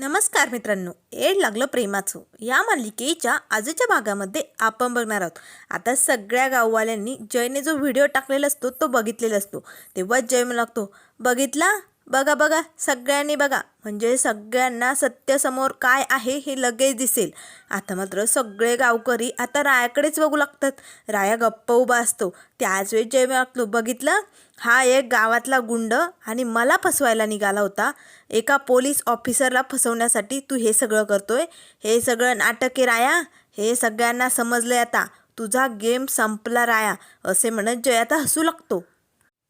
नमस्कार मित्रांनो एड लागलं प्रेमाचं. या मालिकेच्या आजच्या भागामध्ये आपण बघणार आहोत. आता सगळ्या गाववाल्यांनी जयने जो व्हिडिओ टाकलेला असतो तो बघितलेला असतो. तेव्हा जय म्हणू लागतो बघितला? बघा बघा सगळ्यांनी बघा. म्हणजे सगळ्यांना सत्य समोर काय आहे हे लगेच दिसेल. आता मात्र सगळे गावकरी आता रायाकडेच बघू लागतात. राया गप्प उभा असतो. त्याच वेळी जय लागतो बघितलं? हा एक गावातला गुंड आणि मला फसवायला निघाला होता. एका पोलीस ऑफिसरला फसवण्यासाठी तू हे सगळं करतोय. हे सगळं नाटके राया. हे सगळ्यांना समजलंय आता. तुझा गेम संपला राया असे म्हणत जय आता हसू लागतो.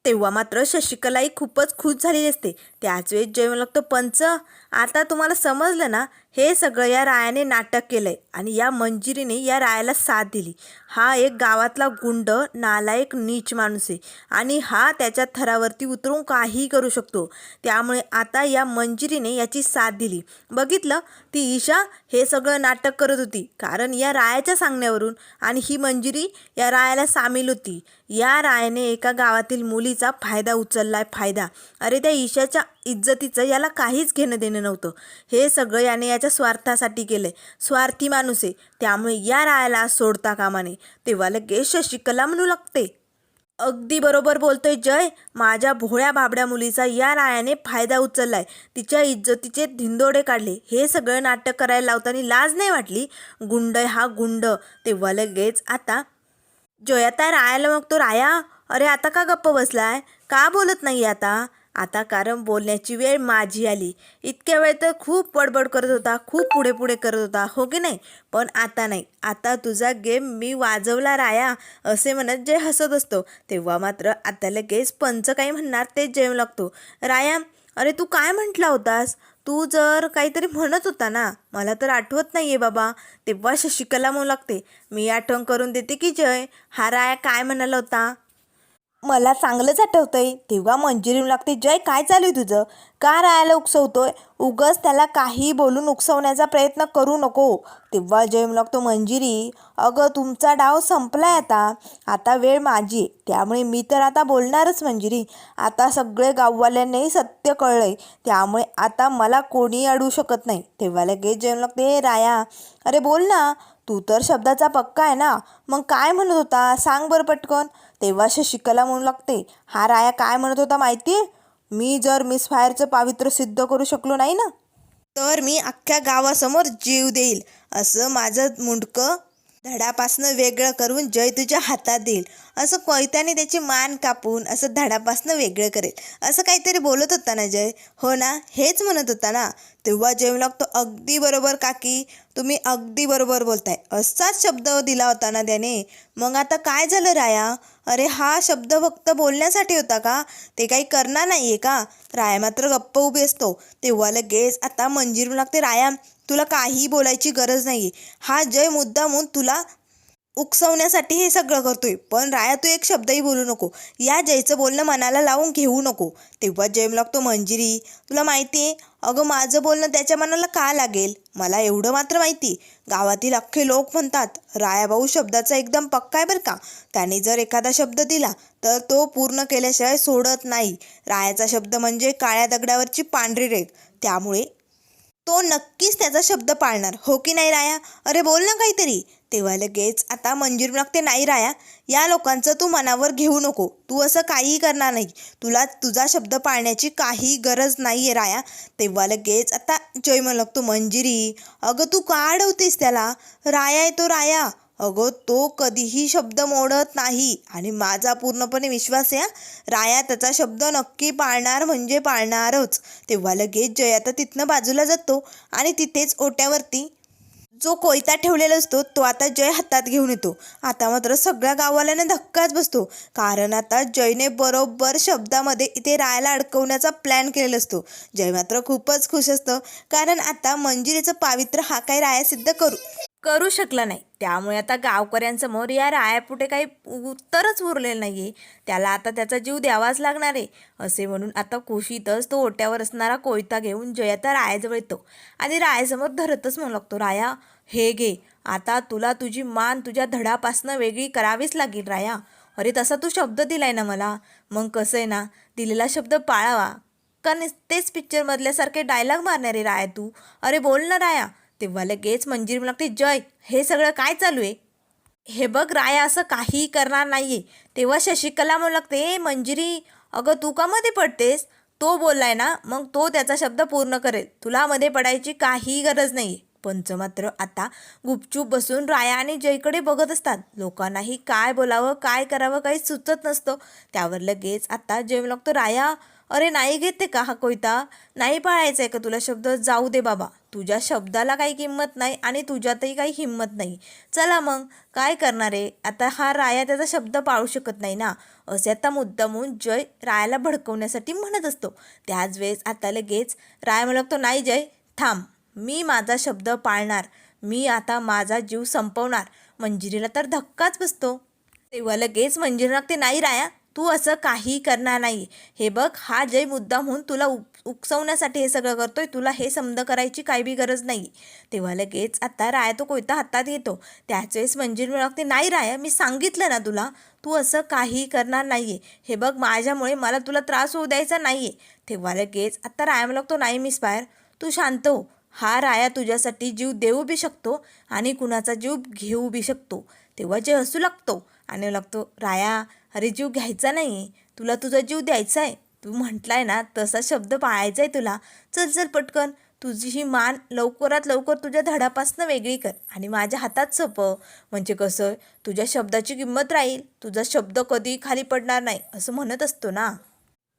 तेव्हा मात्र शशिकलाही खूपच खुश झालेली असते. त्याच वेळेस जय म्हणू लागतो पंच आता तुम्हाला समजलं ना हे सगळं या रायाने नाटक केलंय आणि या मंजिरीने या रायाला साथ दिली. हा एक गावातला गुंड नालायक नीच माणूस आहे आणि हा त्याच्या थरावरती उतरून काहीही करू शकतो. त्यामुळे आता या मंजिरीने याची साथ दिली. बघितलं? ती ईशा हे सगळं नाटक करत होती. कारण या रायाच्या सांगण्यावरून आणि ही मंजिरी या रायाला सामील होती. या रायाने एका गावातील मुलीचा फायदा उचललाय फायदा. अरे त्या ईशाच्या इज्जतीचं याला काहीच घेणं देणं नव्हतं. हे सगळं याने याच्या स्वार्थासाठी केलं स्वार्थी माणूस आहे. त्यामुळे या रायाला सोडता कामा नये तेव्हा लगेच शशिकला म्हणू लागते अगदी बरोबर बोलतोय जय. माझ्या भोळ्या बाबड्या मुलीचा या रायाने फायदा उचललाय. तिच्या इज्जतीचे धिंदोडे काढले. हे सगळं नाटक करायला लावताना लाज नाही वाटली? गुंड हा गुंड. तेव्हा लगेच आता जय आता रायाला मग तो राया? अरे आता का गप्प बसलाय? का बोलत नाही आता? आता कारण बोलण्याची वेळ माझी आली. इतक्या वेळ तर खूप बडबड करत होता खूप पुढे पुढे करत होता हो की नाही? पण आता नाही. आता तुझा गेम मी वाजवला राया असे म्हणत जय हसत असतो. तेव्हा मात्र आता लगेच पंच काही म्हणणार ते जेव लागतो. राया अरे तू काय म्हटला होतास? तू जर काहीतरी म्हणत होता ना मला तर आठवत नाही आहे बाबा. तेव्हा शशिकला म्हणू लागते मी आठवण करून देते की जय. हा राया काय म्हणाला होता? मला चांगलंच आठवतंय. तेव्हा मंजिरी लागते. जय काय चालू आहे तुझं? का रायाला उकसवतोय? उगस त्याला काही बोलून उकसवण्याचा प्रयत्न करू नको. तेव्हा जय लागतो मंजिरी अगं तुमचा डाव संपलाय आता. आता वेळ माझी आहे. त्यामुळे मी तर आता बोलणारच मंजिरी. आता सगळे गाववाल्यांनाही सत्य कळलंय. त्यामुळे आता मला कोणी अडवू शकत नाही. तेव्हा लगेच जय लागते हे राया अरे बोल ना. तू तर शब्दाचा पक्का आहे ना. मग काय म्हणत होता? सांग बरं पटकन. तेव्हा शशिकला म्हणू लागते. हा राया काय म्हणत होता माहिती? आहे मी जर मिस फायरचं पावित्र्य सिद्ध करू शकलो नाही ना? तर मी अख्ख्या गावासमोर जीव देईल. असं माझं मुंडकं धडापासनं वेगळं करून जय तुझ्या हातात देईल. असं कोयत्याने त्याची मान कापून असं धडापासनं वेगळं करेल. असं काहीतरी बोलत होता ना जय? हो ना हेच म्हणत होता ना? तेव्हा जय लागतो अगदी बरोबर काकी तुम्ही अगदी बरोबर बोलताय. असाच शब्द दिला होता ना त्याने. मग आता काय झालं राया? अरे हा शब्द फक्त बोलण्यासाठी होता का? ते काही करणार नाही आहे का? राया मात्र गप्प उभी असतो. तेव्हा लगेच आता मंजिर लागते. राया तुला काही बोलायची गरज नाही आहे हा जय मुद्दामून तुला उकसवण्यासाठी हे सगळं करतोय. पण राया तू एक शब्दही बोलू नको. या जयचं बोलणं मनाला लावून घेऊ नको. तेव्हा जयम लागतो मंजिरी. तुला माहिती आहे अगं माझं बोलणं त्याच्या मनाला का लागेल? मला एवढं मात्र माहिती. गावातील अख्खे लोक म्हणतात रायाभाऊ शब्दाचा एकदम पक्का आहे बरं का? त्याने जर एखादा शब्द दिला तर तो पूर्ण केल्याशिवाय सोडत नाही. रायाचा शब्द म्हणजे काळ्या दगडावरची पांढरी रेग त्यामुळे तो नक्कीच त्याचा शब्द पाळणार. हो की नाही राया? अरे बोल ना काहीतरी. तेव्हा लगेच आता मंजूर लागते नाही राया. या लोकांचं तू मनावर घेऊ नको. तू असं काहीही करणार नाही. तुला तुझा शब्द पाळण्याची काही गरज नाही आहे राया. तेव्हा लगेच आता जय म्हणू लागतो मंजिरी. अगं तू का अडवतेस त्याला? राया आहे तो राया. अगं तो कधीही शब्द मोडत नाही. आणि माझा पूर्णपणे विश्वास आहे राया त्याचा शब्द नक्की पाळणार म्हणजे पाळणारच. तेव्हा लगेच जय आता तिथनं बाजूला जातो आणि तिथेच ओट्यावरती जो कोयता ठेवलेला असतो तो आता जय हातात घेऊन येतो. आता मात्र सगळ्या गाववाल्यांना धक्काच बसतो. कारण आता जयने बरोबर शब्दामध्ये इथे रायाला अडकवण्याचा प्लॅन केलेला असतो. जय मात्र खूपच खुश असतं. कारण आता मंजिरीचं पावित्र्य हा काही राया सिद्ध करू. करू शकला नाही. त्यामुळे आता गावकऱ्यांसमोर या रायापुढे काही उत्तरच उरलेलं नाही आहे त्याला आता त्याचा जीव द्यावाच लागणार आहे. असे म्हणून आता कुशीतच तो ओट्यावर असणारा कोयता घेऊन जय आता रायाजवळ येतो. आणि रायासमोर धरतच म्हणू लागतो राया हे घे. आता तुला तुझी मान तुझ्या धडापासनं वेगळी करावीच लागेल राया. अरे तसा तू शब्द दिलाय ना मला. मग कसं आहे ना दिलेला शब्द पाळावा. का नुसतेच पिक्चरमधल्यासारखे डायलॉग मारणारे राया तू. अरे बोल ना राया. तेव्हा लगेच मंजिरी लागते जय हे सगळं काय चालू आहे? हे बघ राया असं काहीही करणार नाही आहे तेव्हा शशिकला म्हणू लागते मंजिरी अगं तू का मध्ये पडतेस? तो बोललाय ना मग तो त्याचा शब्द पूर्ण करेल. तुला मध्ये पडायची काही गरज नाही पंच मात्र आता गुपचूप बसून राया आणि जयकडे बघत असतात. लोकांनाही काय बोलावं काय करावं काही सुचत नसतं. त्यावर लगेच आता जय लागतो राया अरे नाही घेते का हा कोयता? नाही पाळायचा आहे का तुला शब्द? जाऊ दे बाबा. तुझ्या शब्दाला काही किंमत नाही आणि तुझ्यातही काही हिंमत नाही. चला मग. काय करणार आहे? आता हा राया त्याचा शब्द पाळू शकत नाही ना. असे आता मुद्दामून जय रायाला भडकवण्यासाठी म्हणत असतो. त्याच वेळेस आता लगेच राया म्हणतो लागतो नाही जय थांब. मी माझा शब्द पाळणार. मी आता माझा जीव संपवणार. मंजिरीला तर धक्काच बसतो. तेव्हा लगेच मंजिरी लागते नाही राया तू असं काही करणार नाही. हे बघ हा जय मुद्दा म्हणून तुला उक उकसवण्यासाठी हे सगळं करतोय. तुला हे समज करायची काही बी गरज नाही. तेव्हा लगेच आता राया तो कोयता हातात येतो. त्याच वेळेस मंजिरी मिळवते लागते नाही राया मी सांगितलं ना तुला तू असं काही करणार नाही आहे हे बघ माझ्यामुळे मला तुला त्रास होऊ द्यायचा नाही आहे तेव्हा लगेच आता राया म्हणू लागतो नाही मिस पायर तू शांत हो. हा राया तुझ्यासाठी जीव देऊ बी शकतो आणि कुणाचा जीव घेऊ बी शकतो. तेव्हा जे हसू लागतो आणि लागतो राया अरे जीव घ्यायचा नाही. तुला तुझा जीव द्यायचा आहे. तू म्हटलाय ना तसा शब्द पाळायचा आहे तुला. चल चल पटकन. तुझी ही मान लवकरात लवकर तुझ्या धडापासनं वेगळी कर आणि माझ्या हातात सोपं म्हणजे कसं? तुझ्या शब्दाची किंमत राहील. तुझा शब्द कधी खाली पडणार नाही असं म्हणत असतो ना.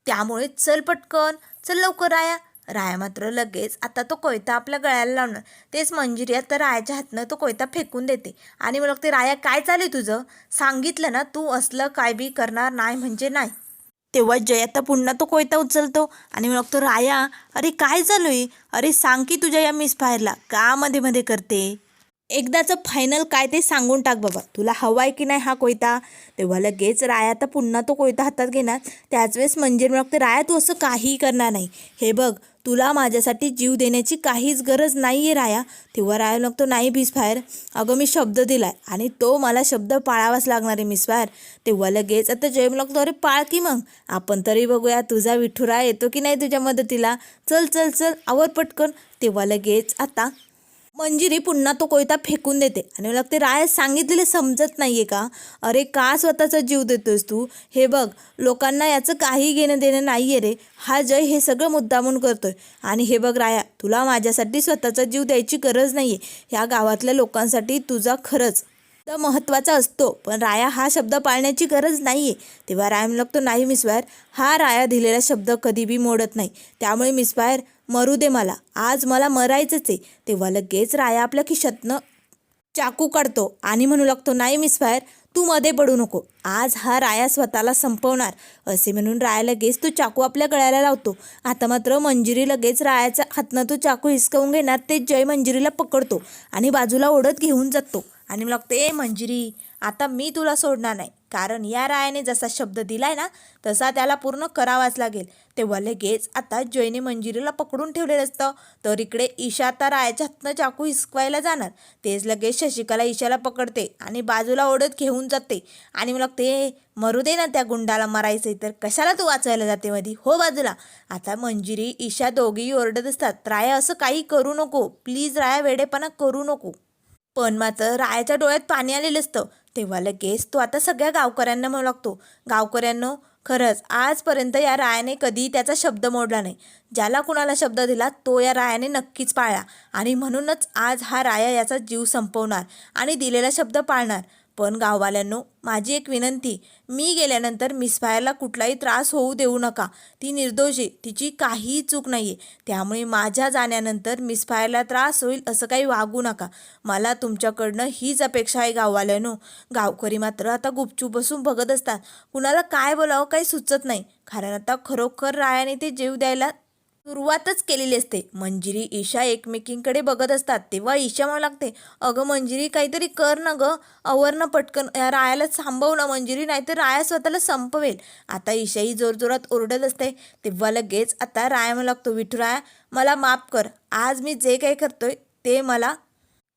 त्यामुळे चल पटकन. चल लवकर राया राया मात्र लगेच आता तो कोयता आपल्या गळ्याला लावणार. तेच मंजिरी आता रायाच्या हातनं तो कोयता फेकून देते. आणि मग ते राया काय चालू आहे तुझं? सांगितलं ना तू असलं काय बी करणार नाही म्हणजे नाही. तेव्हा जय आता पुन्हा तो कोयता उचलतो आणि मग तो राया अरे काय चालू आहे? अरे सांग की तुझ्या या मिसफायरला का मध्ये मध्ये करते? एकदाचं फायनल काय ते सांगून टाक बाबा. तुला हवा आहे की नाही हा कोयता? तेव्हा लगेच राया तर पुन्हा तो कोयता हातात घेणार. त्याच वेळेस मग बघते राया तू असं काहीही करणार नाही. हे बघ तुला माझ्यासाठी जीव देण्याची काहीच गरज नाही आहे राया. तेव्हा राया लागतो नाही मिसफायर अगं मी शब्द दिलाय आणि तो मला शब्द पाळावाच लागणार आहे मिस फायर तेव्हा लगेच आता जय लागतो अरे पाळ की मग आपण तरी बघूया तुझा विठुरा येतो की नाही तुझ्या मदतीला. चल चल चल आवर पटकन. तेव्हा लगेच आता मंजिरी पुन्हा तो कोयता फेकून देते. आणि मला लागते राय सांगितलेले समजत नाहीये का? अरे का स्वतःचा जीव देतोस तू? हे बघ लोकांना याचं काही घेणं देणं नाहीये रे. हा जय हे सगळं मुद्दामून करतोय. आणि हे बघ राया तुला माझ्यासाठी स्वतःचा जीव द्यायची गरज नाहीये. ह्या गावातल्या लोकांसाठी तुझा खरंच तर महत्त्वाचा असतो. पण राया हा शब्द पाळण्याची गरज नाही आहे तेव्हा राया लागतो नाही मिसवायर हा राया दिलेला शब्द कधी बी मोडत नाही. त्यामुळे मिसवायर मरू दे मला. आज मला मरायचंच आहे. तेव्हा लगेच राया आपलं खिशातनं चाकू काढतो आणि म्हणू लागतो नाही मिसफायर तू मध्ये पडू नको. आज हा राया स्वतःला संपवणार. असे म्हणून राया लगेच तो चाकू आपल्या गळ्याला लावतो. आता मात्र मंजिरी लगेच रायाच्या हातनं तो चाकू हिसकावून घेणार ते जय मंजिरीला पकडतो आणि बाजूला ओढत घेऊन जातो. आणि मग लागतो ए मंजिरी आता मी तुला सोडणार नाही. कारण या रायाने जसा शब्द दिलाय ना तसा त्याला पूर्ण करावाच लागेल. तेव्हा लगेच आता जयने मंजिरीला पकडून ठेवलेलं असतं. तर इकडे ईशा आता रायाच्या हातनं चाकू हिसकवायला जाणार. तेच लगेच शशिकला ईशाला पकडते आणि बाजूला ओढत घेऊन जाते. आणि मग ते मरू दे ना त्या गुंडाला मरायचंय तर कशाला तू वाचवायला जाते मधी? हो बाजूला. आता मंजिरी ईशा दोघेही ओरडत असतात राया असं काही करू नको. प्लीज राया वेडेपणा करू नको. पण मात्र रायाच्या डोळ्यात पाणी आलेलं असतं. तेव्हा लगेच तो आता सगळ्या गावकऱ्यांना म्हणू लागतो. गावकऱ्यांनो खरंच आजपर्यंत या रायाने कधी त्याचा शब्द मोडला नाही. ज्याला कुणाला शब्द दिला तो या रायाने नक्कीच पाळला. आणि म्हणूनच आज हा राया याचा जीव संपवणार आणि दिलेला शब्द पाळणार. पण गाववाल्यांनो माझी एक विनंती मी गेल्यानंतर मिसफायरला कुठलाही त्रास होऊ देऊ नका. ती निर्दोष आहे तिची काहीही चूक नाही आहे त्यामुळे माझ्या जाण्यानंतर मिसफायरला त्रास होईल असं काही वागू नका. मला तुमच्याकडनं हीच अपेक्षा आहे गाववाल्यांनो. गावकरी मात्र आता गुपचूप बसून बघत असतात. कुणाला काय बोलावं काही सुचत नाही. कारण आता खरोखर रायाने ते जीव द्यायला सुरुवातच केलेली असते. मंजिरी ईशा एकमेकींकडे बघत असतात. तेव्हा ईशा मला लागते अगं मंजिरी काहीतरी कर ना गं. अवरणं पटकन. या रायाला थांबव ना मंजिरी नाहीतर राया स्वतःला संपवेल. आता ईशाही जोरजोरात ओरडत असते. तेव्हा लगेच आता राया मला लागतो विठुराया मला माफ कर. आज मी जे काही करतोय ते मला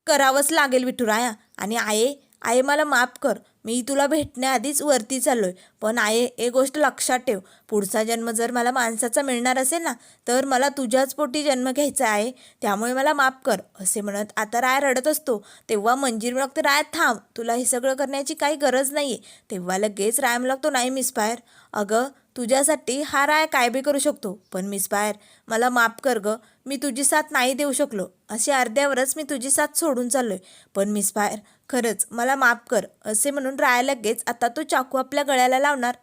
करावंच लागेल विठुराया आणि आये आये मला माफ कर. मी तुला भेटण्याआधीच वरती चाललो आहे पण आहे एक गोष्ट लक्षात ठेव. पुढचा जन्म जर मला माणसाचा मिळणार असेल ना तर मला तुझ्याच पोटी जन्म घ्यायचा आहे. त्यामुळे मला माफ कर असे म्हणत आता राय रडत असतो. तेव्हा मंजीर लागते राय थांब. तुला हे सगळं करण्याची काही गरज नाही आहे तेव्हा लगेच राय लागतो नाही मिस फायर. अगं तुझ्यासाठी हा राय काय बी करू शकतो. पण मिस फायर मला माफ कर गं. मी तुझी साथ नाही देऊ शकलो. अशी अर्ध्यावरच मी तुझी साथ सोडून चाललो आहे पण मिस फायर खरंच मला माफ कर असे म्हणून राय लगेच आता तो चाकू आपल्या गळ्याला लावणार.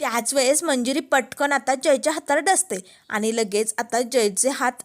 त्याच वेळेस मंजिरी पटकन आता जयच्या हाताला डसते आणि लगेच आता जयचे हात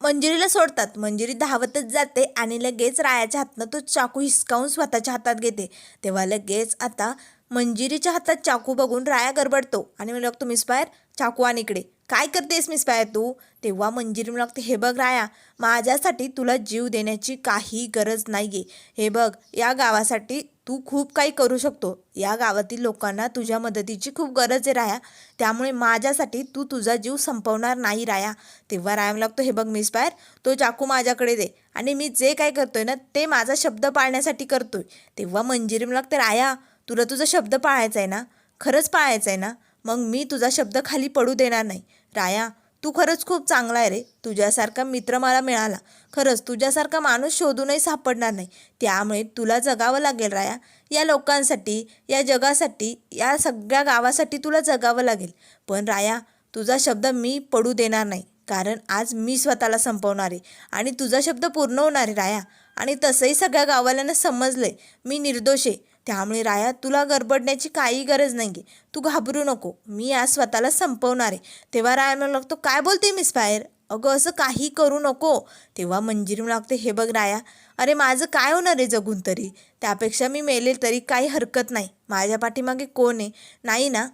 मंजिरीला सोडतात. मंजिरी धावतच जाते आणि लगेच रायाच्या हातनं तो चाकू हिसकावून स्वतःच्या हातात घेते. तेव्हा लगेच आता मंजिरीच्या हातात चाकू बघून राया गरबडतो. आणि मी लागतो मिस बाहेर चाकू आण इकडे. काय करतेस मिस बाहेर तू? तेव्हा मंजिरी म्हणू लागते हे बघ राया माझ्यासाठी तुला जीव देण्याची काही गरज नाही आहे हे बघ या गावासाठी तू खूप काही करू शकतो. या गावातील लोकांना तुझ्या मदतीची खूप गरज आहे राया. त्यामुळे माझ्यासाठी तू तुझा जीव संपवणार नाही राया. तेव्हा राया लागतो हे बघ मिस बाहेर तो चाकू माझ्याकडे दे. आणि मी जे काय करतोय ना ते माझा शब्द पाळण्यासाठी करतोय. तेव्हा मंजिरी मला लागते राया तुला तुझा शब्द पाळायचा आहे ना? खरंच पाळायचं आहे ना? मग मी तुझा शब्द खाली पडू देणार नाही. राया तू खरंच खूप चांगला आहे रे. तुझ्यासारखा मित्र मला मिळाला. खरंच तुझ्यासारखा माणूस शोधूनही सापडणार नाही. त्यामुळे तुला जगावं लागेल राया. या लोकांसाठी या जगासाठी या सगळ्या गावासाठी तुला जगावं लागेल. पण राया तुझा शब्द मी पडू देणार नाही. कारण आज मी स्वतःला संपवणार आहे. आणि तुझा शब्द पूर्ण होणार आहे राया. आणि तसंही सगळ्या गावाल्यानं समजलं आहे मी निर्दोष आहे. त्यामुळे राया तुला गरबडण्याची काही गरज नाही आहे तू घाबरू नको. मी आज स्वतःला संपवणार आहे. तेव्हा राया म्हणू लागतो काय बोलते मिस फायर? अगं असं काही करू नको. तेव्हा मंजिरी म्हणू लागते हे बघ राया अरे माझं काय होणार आहे जगून तरी? त्यापेक्षा मी मेलेल तरी काही हरकत नाही. माझ्या पाठीमागे कोण आहे? नाही ना?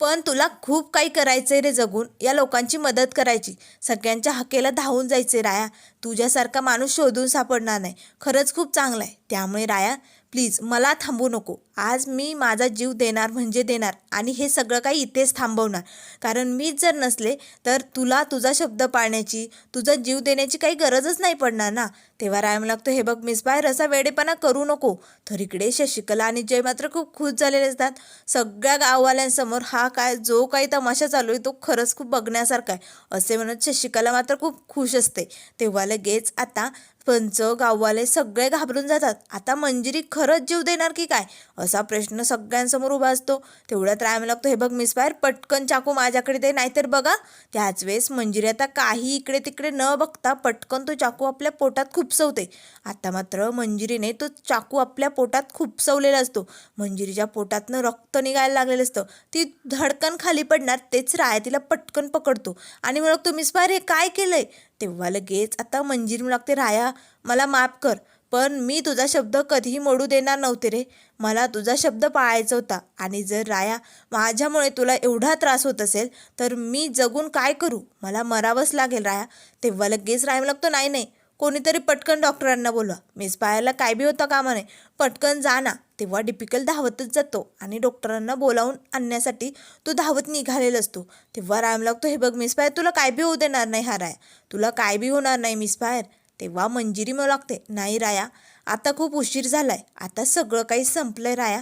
पण तुला खूप काही करायचं आहे रे जगून. या लोकांची मदत करायची. सगळ्यांच्या हकेला धावून जायचे राया. तुझ्यासारखा माणूस शोधून सापडणार नाही. खरंच खूप चांगला आहे. त्यामुळे राया प्लीज मला थांबू नको. आज मी माझा जीव देणार म्हणजे देणार आणि हे सगळं काही इथेच थांबवणार. कारण मीच जर नसले तर तुला तुझा शब्द पाळण्याची तुझा जीव देण्याची काही गरजच नाही पडणार ना? तेव्हा रायम लागतो हे बघ मिस बाहेर असा वेडेपणा करू नको. तर इकडे शशिकला आणि जय मात्र खूप खुश झालेले असतात. सगळ्या गाववाल्यांसमोर हा काय जो काही तमाशा चालू आहे तो खरंच खूप बघण्यासारखा आहे. असे म्हणत शशिकला मात्र खूप खुश असते. तेव्हा लगेच आता पंच गाववाले सगळे घाबरून जातात. आता मंजिरी खरंच जीव देणार की काय? असा प्रश्न सगळ्यांसमोर उभा असतो. तेवढ्यात रायम लागतो. हे बघ मिस पटकन चाकू माझ्याकडे दे नाहीतर बघा त्याच वेळेस मंजिरी आता काही इकडे तिकडे न बघता पटकन तो चाकू आपल्या पोटात खुपसवते. आता मात्र मंजिरीने तो चाकू आपल्या पोटात खुपसवलेला असतो. मंजिरीच्या पोटातनं रक्त निघायला लागलेलं असतं. ती धडकन खाली पडणार तेच राया तिला पटकन पकडतो. आणि मग तो मिस हे काय केलंय? तेव्हा लगेच आता मंजिरी लागते राया मला माफ कर. पण मी तुझा शब्द कधीही मोडू देणार नव्हते रे. मला तुझा शब्द पाळायचा होता आणि जर राया माझ्यामुळे तुला एवढा त्रास होत असेल तर मी जगून काय करू? मला मरावंच लागेल राया. तेव्हा लगेच राहायला लागतो नाही नाही. कोणीतरी पटकन डॉक्टरांना बोलवा. मिस पायाला काय बी होता कामा नाही पटकन जा ना. तेव्हा डिपिकल धावतच जातो आणि डॉक्टरांना बोलावून आणण्यासाठी तो धावत निघालेला असतो. तेव्हा राम लागतो हे बघ मिस पायर तुला काय बी होऊ देणार नाही हा राया. तुला काय बी होणार नाही मिस पायर तेव्हा मंजिरी मला लागते. नाही राया आता खूप उशीर झालाय. आता सगळं काही संपलंय राया.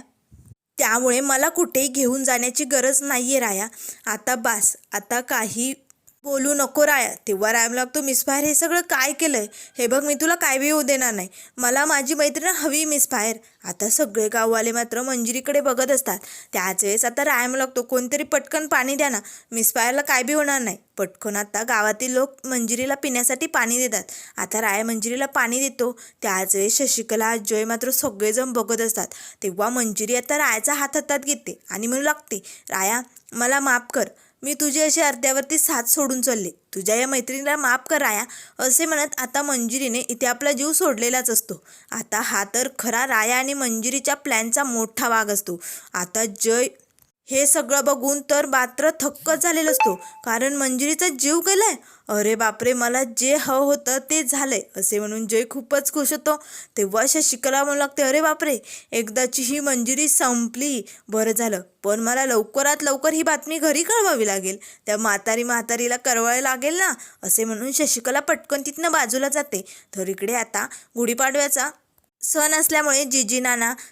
त्यामुळे मला कुठेही घेऊन जाण्याची गरज नाही आहे राया. आता बास आता काही बोलू नको राया. तेव्हा रायम लागतो मिसफायर हे सगळं काय केलंय? हे बघ मी तुला काय बी होऊ देणार नाही. मला माझी मैत्रीण हवी मिसफायर आता सगळे गाववाले मात्र मंजिरीकडे बघत असतात. त्याच वेळेस आता रायम लागतो कोणतरी पटकन पाणी द्या ना. मिसफायरला काय बी होणार नाही. पटकन आता गावातील लोक मंजिरीला पिण्यासाठी पाणी देतात. आता राय मंजिरीला पाणी देतो. त्याच वेळेस शशिकला जय मात्र सगळेजण बघत असतात. तेव्हा मंजिरी आता रायाचा हात हातात घेते आणि म्हणू लागते राया मला माफ कर. मी तुझी अशी अर्ध्यावरती साथ सोडून चालले. तुझ्या या मैत्रिणीला माफ कराया असे म्हणत आता मंजिरीने इथे आपला जीव सोडलेलाच असतो. आता हा तर खरा राया आणि मंजिरीच्या प्लॅनचा मोठा भाग असतो. आता जय हे सगळं बघून तर मात्र थक्कच झालेलं असतो. कारण मंजिरीचा जीव गेलाय. अरे बापरे मला जे हवं होतं ते झालंय असे म्हणून जय खूपच खुश होतो. तेव्हा शशिकला म्हणू लागते अरे बापरे एकदाची ही मंजिरी संपली. बरं झालं पण मला लवकरात लवकर ही बातमी घरी कळवावी लागेल. त्या म्हातारी म्हातारीला कळवावी लागेल ना असे म्हणून शशिकला पटकन तिथनं बाजूला जाते. तर इकडे आता गुढीपाडव्याचा सण असल्यामुळे जिजी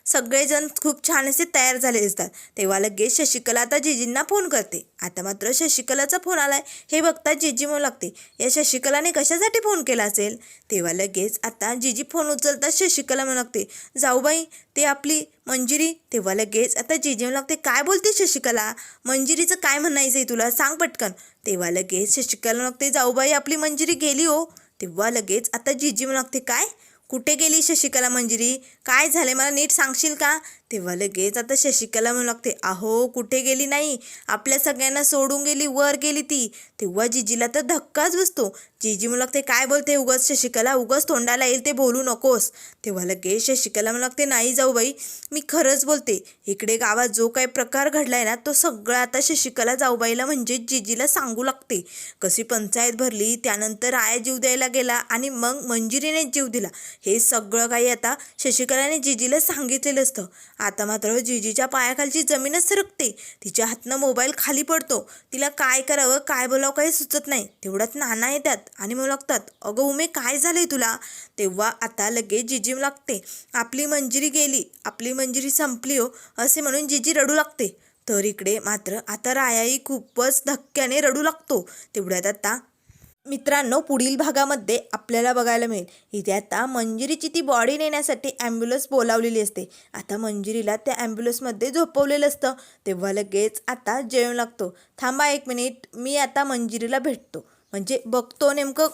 सगळेजण खूप छान असे तयार झाले असतात तेव्हा लगेच शशिकला आता जिजींना फोन करते. आता मात्र शशिकलाचा फोन आलाय. हे बघता जिजी म्हणू लागते या शशिकलाने कशासाठी फोन केला असेल? तेव्हा लगेच आता जिजी फोन उचलता शशिकला म्हणू लागते जाऊबाई ते आपली मंजिरी. तेव्हा लगेच आता जिजी म्हणू लागते काय बोलते शशिकला? मंजिरीचं काय म्हणायचं आहे तुला? सांग पटकन. तेव्हा लगेच शशिकला म्हणू लागते जाऊबाई आपली मंजिरी गेली हो. तेव्हा लगेच आता जिजी म्हणू लागते काय? कुठे गेली शशिकला मंजिरी? काय झाले मला नीट सांगशील का? तेव्हा लगेच आता शशिकला म्हणू लागते अहो कुठे गेली नाही? आपल्या सगळ्यांना सोडून गेली वर गेली ती. तेव्हा जिजीला तर धक्काच बसतो. जिजी म्हणू लागते काय बोलते उगस शशिकला? उगस तोंडाला येईल ते बोलू नकोस. तेव्हा लगेच शशिकला म्हणू लागते नाही जाऊ बाई मी खरंच बोलते. इकडे गावात जो काही प्रकार घडलाय ना तो सगळा आता शशिकला जाऊबाईला म्हणजे जिजीला सांगू लागते. कशी पंचायत भरली त्यानंतर आया जीव द्यायला गेला आणि मग मंजिरीने जीव दिला. हे सगळं काही आता शशिकलाने जिजीला सांगितलेलं असतं. आता मात्र जिजीच्या पायाखालची जमीनच सरकते. तिच्या हातनं मोबाईल खाली पडतो. तिला काय करावं काय बोलावं काही सुचत नाही. तेवढ्यात नाना येतात आणि म्हणू लागतात अगं उमे काय झालंय तुला? तेव्हा आता लगेच जिजी लागते आपली मंजिरी गेली आपली मंजिरी संपली हो असे म्हणून जिजी रडू लागते. तर इकडे मात्र आता रायाही खूपच धक्क्याने रडू लागतो. तेवढ्यात आता मित्रांनो पुढील भागामध्ये आपल्याला बघायला मिळेल. इथे आता मंजिरीची ती बॉडी नेण्यासाठी ॲम्ब्युलन्स बोलावलेली असते. आता मंजिरीला त्या ॲम्ब्युलन्समध्ये झोपवलेलं असतं. तेव्हा लगेच आता जेवण लागतो. थांबा एक मिनिट मी आता मंजिरीला भेटतो. म्हणजे बघतो नेमकं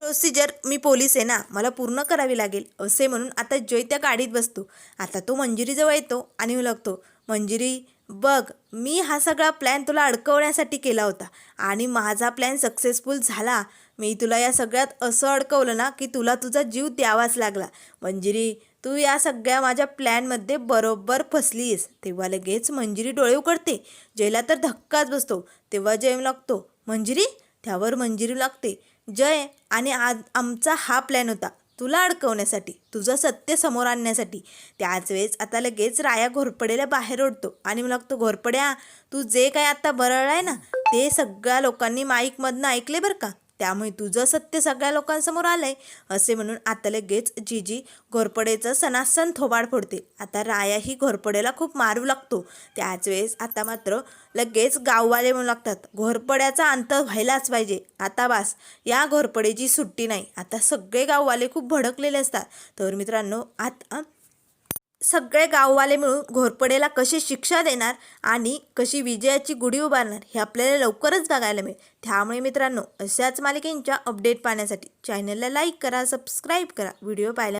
प्रोसिजर मी पोलीस आहे ना मला पूर्ण करावी लागेल असे म्हणून आता जय त्या गाडीत बसतो. आता तो मंजिरीजवळ येतो आणि लागतो मंजिरी बघ मी हा सगळा प्लॅन तुला अडकवण्यासाठी केला होता आणि माझा प्लॅन सक्सेसफुल झाला. मी तुला या सगळ्यात असं अडकवलं ना की तुला तुझा जीव द्यावाच लागला. मंजिरी तू या सगळ्या माझ्या प्लॅनमध्ये बरोबर फसलीस. तेव्हा लगेच मंजिरी डोळे उघडते. जयला तर धक्काच बसतो. तेव्हा जय लागतो. मंजिरी त्यावर मंजिरी लागते. जय आणि आज आमचा हा प्लॅन होता. तुला अडकवण्यासाठी तुझं सत्य समोर आणण्यासाठी. त्याच वेळेस आता लगेच राया घोरपडेला बाहेर ओढतो आणि मला लागतो घोरपड्या तू जे काय आता बरळलाय ना ते सगळ्या लोकांनी माईकमधनं ऐकले बरं का? त्यामुळे तुझं सत्य सगळ्या लोकांसमोर आलंय असे म्हणून आता लगेच जिजी घोरपडेचं सणासण थोबाड फोडते आता रायाही घोरपडेला खूप मारू लागतो. त्याच वेळेस आता मात्र लगेच गाववाले म्हणू लागतात घोरपड्याचा अंत व्हायलाच पाहिजे. आता बास या घोरपडेची सुट्टी नाही. आता सगळे गाववाले खूप भडकलेले असतात. तर मित्रांनो आता सगळे गाववाले मिळून घोरपडेला कशी शिक्षा देणार आणि कशी विजयाची गुढी उभारणार हे आपल्याला लवकरच बघायला मिळेल. त्यामुळे मित्रांनो अशाच मालिकेंच्या अपडेट पाहण्यासाठी चॅनलला लाईक करा सबस्क्राईब करा. व्हिडिओ पाहायला